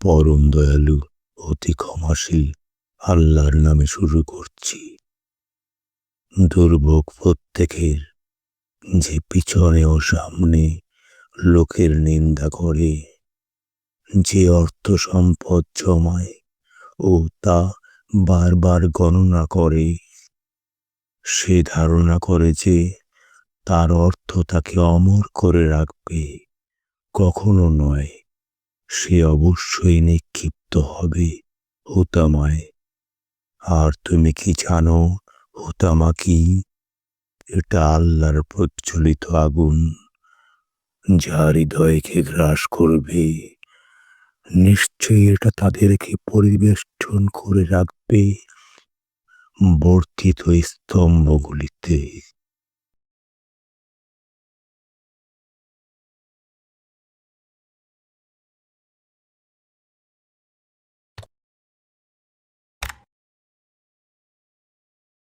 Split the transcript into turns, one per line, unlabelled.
পরম দয়ালু, অতি ক্ষমাশীল, আল্লাহর নামে শুরু করছি। দুর্ভোগ প্রত্যেকের, যে পিছনে ও সামনে লোকের নিন্দা করে, যে অর্থ সম্পদ জমায় ও তা বারবার গণনা করে, সে ধারণা করে যে তার অর্থ তাকে অমর করে রাখবে, কখনো নয়। সে অবশ্যই নিক্ষিপ্ত হবে, হোতামায়। আর তুমি কি জানো, হোতামা কি? এটা আল্লাহর প্রজ্বলিত আগুন যা হৃদয়কে গ্রাস করবে। নিশ্চয়ই এটা তাদেরকে পরিবেষ্টন করে রাখবে, বর্ধিত স্তম্ভগুলিতে।